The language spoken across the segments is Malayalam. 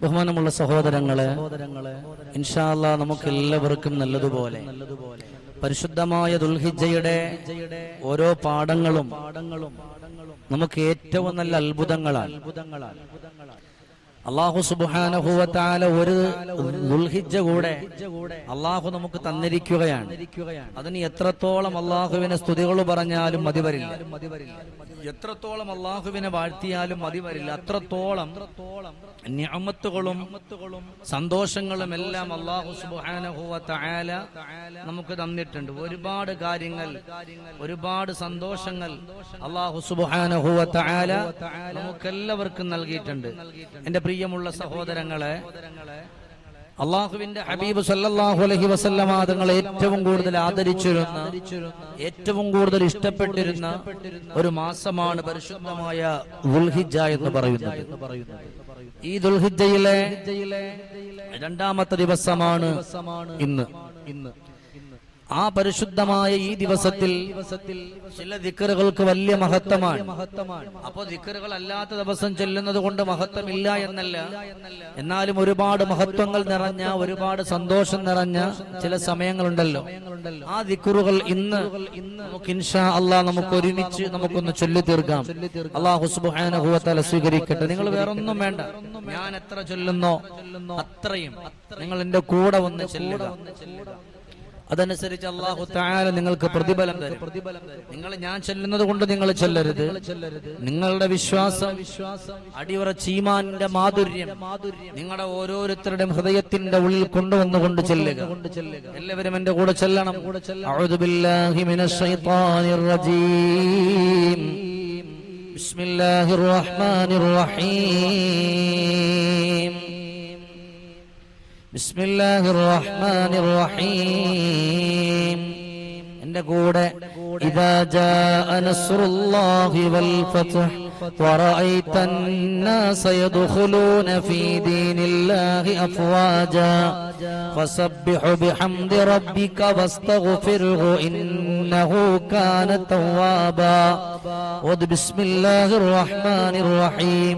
ബഹുമാനമുള്ള സഹോദരങ്ങളെ ഇൻഷാല്ല നമുക്ക് എല്ലാവർക്കും നല്ലതുപോലെ. പരിശുദ്ധമായ ദുൽഹിജയുടെ ഓരോ പാഠങ്ങളും നമുക്ക് ഏറ്റവും നല്ല അത്ഭുതങ്ങളാണ് അള്ളാഹു സുബാനഹുവത്താല ഒരു ദുൽഹിജ കൂടെ അള്ളാഹു നമുക്ക് തന്നിരിക്കുകയാണ്. അതിന് എത്രത്തോളം അള്ളാഹുവിനെ സ്തുതികൾ പറഞ്ഞാലും മതി വരില്ല. എത്രത്തോളം അള്ളാഹുവിനെ വാഴ്ത്തിയാലും മതി വരില്ല. അത്രത്തോളം സന്തോഷങ്ങളും എല്ലാം അള്ളാഹു സുബാനഹുവത്താല നമുക്ക് തന്നിട്ടുണ്ട്. ഒരുപാട് കാര്യങ്ങൾ ഒരുപാട് സന്തോഷങ്ങൾ അള്ളാഹു സുബാനഹുവത്താല നമുക്കെല്ലാവർക്കും നൽകിയിട്ടുണ്ട്. എന്റെ പ്രിയമുള്ള സഹോദരങ്ങളെ അള്ളാഹുവിന്റെ ഹബീബ് സല്ലാഹു അലഹി വസല്ലമ തങ്ങൾ ഏറ്റവും കൂടുതൽ ആദരിച്ചിരുന്ന ഏറ്റവും കൂടുതൽ ഇഷ്ടപ്പെട്ടിരുന്ന ഒരു മാസമാണ് പരിശുദ്ധമായ ദുൽഹിജ എന്ന് പറയുന്നത്. ഈ ദുൽഹിജയിലെ രണ്ടാമത്തെ ദിവസമാണ് ഇന്ന് ഇന്ന്. ആ പരിശുദ്ധമായ ഈ ദിവസത്തിൽ ചില ദിക്കറുകൾക്ക് വലിയ മഹത്വമാണ്. അപ്പൊ ദിക്കറുകൾ അല്ലാത്ത ദിവസം ചെല്ലുന്നത് കൊണ്ട് മഹത്വമില്ല എന്നല്ല. എന്നാലും ഒരുപാട് മഹത്വങ്ങൾ നിറഞ്ഞ ഒരുപാട് സന്തോഷം നിറഞ്ഞ ചില സമയങ്ങളുണ്ടല്ലോ. ആ ദിക്കറുകൾ ഇന്ന് നമുക്ക് ഇൻഷാ അള്ളാഹ് നമുക്ക് ഒരുമിച്ച് നമുക്കൊന്ന് ചൊല്ലി തീർക്കാം അള്ളാഹു സുബാനുഭവത്താല സ്വീകരിക്കട്ടെ. നിങ്ങൾ വേറൊന്നും വേണ്ട. ഞാൻ എത്ര ചൊല്ലുന്നോ അത്രയും നിങ്ങൾ എന്റെ കൂടെ ഒന്ന് ചെല്ലുക. അതനുസരിച്ച് അള്ളാഹു താര നിങ്ങൾക്ക് പ്രതിഫലം തരും. നിങ്ങൾ ഞാൻ ചെല്ലുന്നത് കൊണ്ട് നിങ്ങൾ ചെല്ലരുത്. നിങ്ങളുടെ വിശ്വാസം വിശ്വാസം അടിവറ ചീമാന്റെ മാധുര്യം മാധുര്യം നിങ്ങളുടെ ഓരോരുത്തരുടെയും ഹൃദയത്തിന്റെ ഉള്ളിൽ കൊണ്ടുവന്നുകൊണ്ട് ചെല്ലുക. എല്ലാവരും എന്റെ കൂടെ ചെല്ലണം. കൂടെ റജീം. ബിസ്മില്ലാഹിർ റഹ്മാനിർ റഹീം. بسم الله الرحمن الرحيم എന്റെ കൂടെ إذا جاء نصر الله والفتح ورأيت الناس يدخلون في دين الله أفواجا فسبح بحمد ربك واستغفره إنه كان توابا ود بسم الله الرحمن الرحيم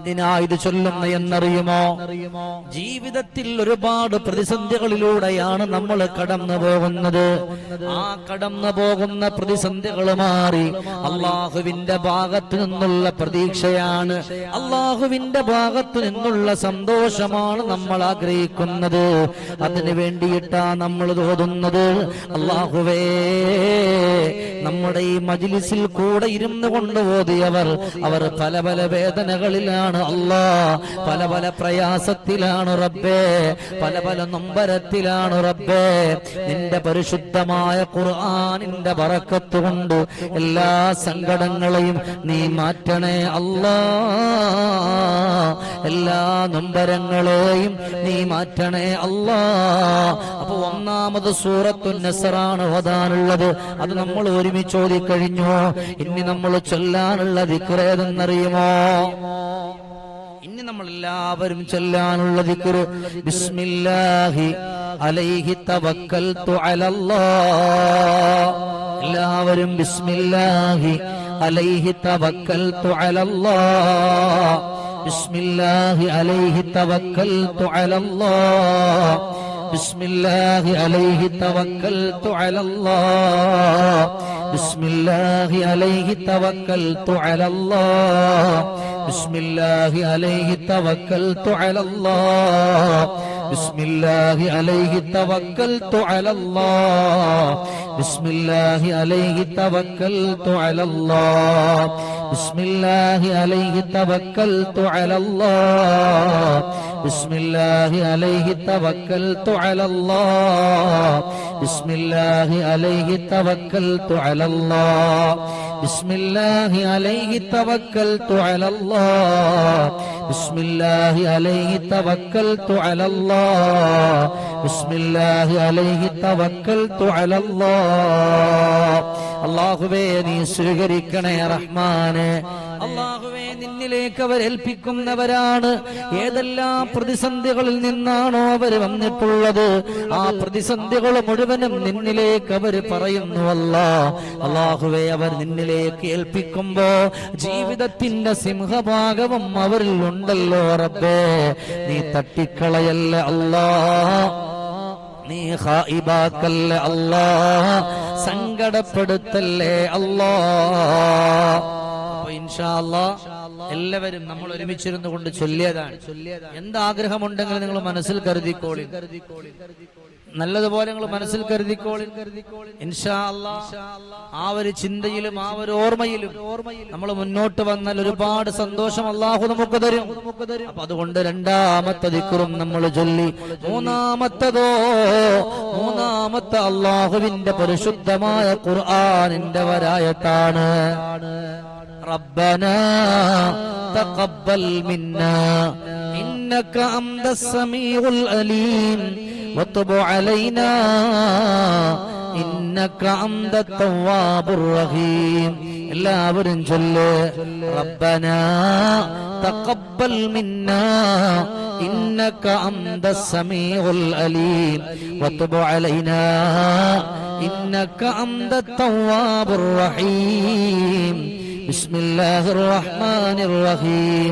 എന്തിനാ ഇത് ചൊല്ലുന്ന എന്നറിയുമോ? ജീവിതത്തിൽ ഒരുപാട് പ്രതിസന്ധികളിലൂടെയാണ് നമ്മൾ കടന്നു പോകുന്നത്. ആ കടന്നു പോകുന്ന പ്രതിസന്ധികൾ മാറി അള്ളാഹുവിന്റെ ഭാഗത്തു നിന്നുള്ള പ്രതീക്ഷയാണ്. അള്ളാഹുവിന്റെ ഭാഗത്തു നിന്നുള്ള സന്തോഷമാണ് നമ്മൾ ആഗ്രഹിക്കുന്നത്. അതിനു വേണ്ടിയിട്ടാ നമ്മൾ തോന്നുന്നത് അള്ളാഹുവേ നമ്മുടെ ഈ മജിലിസിൽ കൂടെ ഇരുന്നു കൊണ്ട് അവർ പല പല വേദനകളിലാണ് അല്ലാ. പല പല പ്രയാസത്തിലാണ് റബ്ബേ. പല പല നൊമ്പരത്തിലാണ് റബ്ബേ. നിന്റെ പരിശുദ്ധമായ ഖുർആനിന്റെ ബറക്കത്ത് കൊണ്ട് എല്ലാ സങ്കടങ്ങളെയും നീ മാറ്റണേ അല്ലാ. എല്ലാ നൊമ്പരങ്ങളെയും നീ മാറ്റണേ അല്ലാ. അപ്പൊ ഒന്നാമത് സൂറത്തു നസറാണ് ഓതാനുള്ളത്. അത് നമ്മൾ ഒരുമിച്ച് ഓതിക്കഴിഞ്ഞു? ഇനി നമ്മൾ ചൊല്ലാനുള്ള ദിക്റേതെന്നറിയുമോ? ഇനി നമ്മൾ എല്ലാവരും ചൊല്ലാനുള്ള ദിക്കുറു ബിസ്മില്ലാഹി അലൈഹി തവക്കൽതു അലല്ലാഹ്. എല്ലാവരും ബിസ്മില്ലാഹി അലൈഹി തവക്കൽതു അലല്ലാഹ്. ബിസ്മില്ലാഹി അലൈഹി തവക്കൽതു അലല്ലാഹ്. بسم الله عليه توكلت على الله. بسم الله عليه توكلت على الله. بسم الله عليه توكلت على الله. بسم الله عليه توكلت على الله. بسم الله عليه توكلت على الله. بسم الله عليه توكلت على الله. بسم الله عليه توكلت على الله. بسم الله عليه توكلت على الله. بسم الله عليه توكلت على الله. بسم الله عليه توكلت على الله. بسم الله عليه توكلت على الله. അള്ളാഹുവേ നീ സ്വീകരിക്കണേ റഹ്മാനെ. അള്ളാഹുവേ നിന്നിലേക്ക് അവർ ഏൽപ്പിക്കുന്നവരാണ് ഏതെല്ലാം പ്രതിസന്ധികളിൽ നിന്നാണോ അവർ വന്നിട്ടുള്ളത്? ആ പ്രതിസന്ധികൾ മുഴുവനും നിന്നിലേക്ക് അവർ പറയുന്നുവല്ല അള്ളാഹുവേ അവർ നിന്നിലേക്ക് ഏൽപ്പിക്കുമ്പോ ജീവിതത്തിന്റെ സിംഹഭാഗവും അവരിൽ ഉണ്ടല്ലോ റബ്ബേ. നീ തട്ടിക്കളയല്ല അല്ലാ. നീ ഹായിബാക്കല്ലേ അല്ലാ. സങ്കടപ്പെടുത്തല്ലേ അല്ലാ. എല്ലാവരും നമ്മൾ ഒരുമിച്ചിരുന്നു കൊണ്ട് ചൊല്ലിയതാണ്. എന്താഗ്രഹമുണ്ടെങ്കിൽ നിങ്ങൾ മനസ്സിൽ കരുതിക്കോളി കരുതിക്കോളി കരുതിക്കോളി. നല്ലതുപോലെ നിങ്ങൾ മനസ്സിൽ കരുതിക്കോളി ഇൻഷാ അല്ലാ ആ ഒരു ചിന്തയിലും ആ ഒരു ഓർമ്മയിലും നമ്മൾ മുന്നോട്ട് വന്നാൽ ഒരുപാട് സന്തോഷം അള്ളാഹു നമുക്ക് തരും അപ്പൊ അതുകൊണ്ട് രണ്ടാമത്തെ ദിക്കുറും നമ്മൾ ചൊല്ലി മൂന്നാമത്തതോ മൂന്നാമത്തെ അള്ളാഹുവിന്റെ പരിശുദ്ധമായ ഖുർആാനിന്റെ വരായത്താണ് ربنا تقبل منا إنك أنت السميع الأليم وتب علينا إنك أنت التواب الرحيم എല്ലാവരും ചൊല്ല് റബ്ബന തഖബ്ബൽ മിന്നാ إنك أنت السميع الأليم وتب علينا إنك أنت التواب الرحيم بسم الله الرحمن الرحيم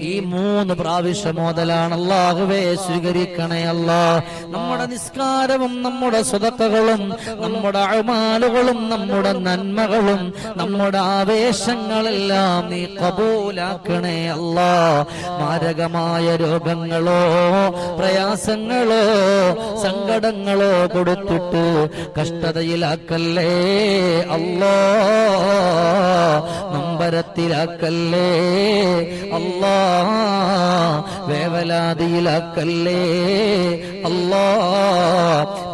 ഈ മൂന്ന് പ്രാവശ്യം മുതലാണ് അള്ളാഹുവേ സ്വീകരിക്കണേ അല്ലാ. നമ്മുടെ നിസ്കാരവും നമ്മുടെ സ്വതക്കകളും നമ്മുടെ അമാലുകളും നമ്മുടെ നന്മകളും നമ്മുടെ ആവേശങ്ങളെല്ലാം നീ കബൂലാക്കണേ അല്ലാ. മാരകമായ രോഗങ്ങളോ പ്രയാസങ്ങളോ സങ്കടങ്ങളോ കൊടുത്തിട്ട് കഷ്ടതയിലാക്കല്ലേ അല്ലോ. നമ്പരത്തിലാക്കല്ലേ അല്ലാ. വേവലാതിയിലാക്കല്ലേ? അല്ലാ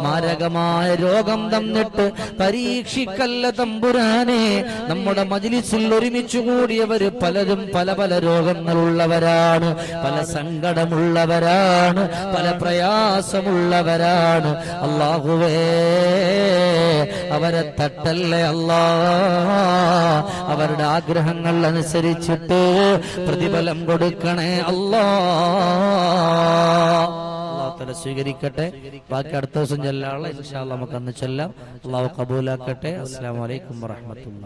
മാരകമായ രോഗം തന്നിട്ട് പരീക്ഷിക്കല്ല തമ്പുരാനെ. നമ്മുടെ മജിലിസിൽ ഒരുമിച്ചു കൂടിയവര് പലരും പല പല രോഗങ്ങളുള്ളവരാണ് പല സങ്കടമുള്ളവരാണ് പല പ്രയാസമുള്ളവരാണ്. അള്ളാഹുവേ അവരെ തട്ടല്ലേ അല്ലാ? അവരുടെ ആഗ്രഹങ്ങൾ അനുസരിച്ചിട്ട് പ്രതിഫലം കൊടുക്കണേ അല്ലാ. സ്വീകരിക്കട്ടെ. ബാക്കി അടുത്ത ദിവസം അല്ലാ നമുക്ക് അന്ന് ചെല്ലാം. അള്ളാഹു കബൂലാക്കട്ടെ. അസ്സാം വലൈക്കും വറഹമത്തുള്ള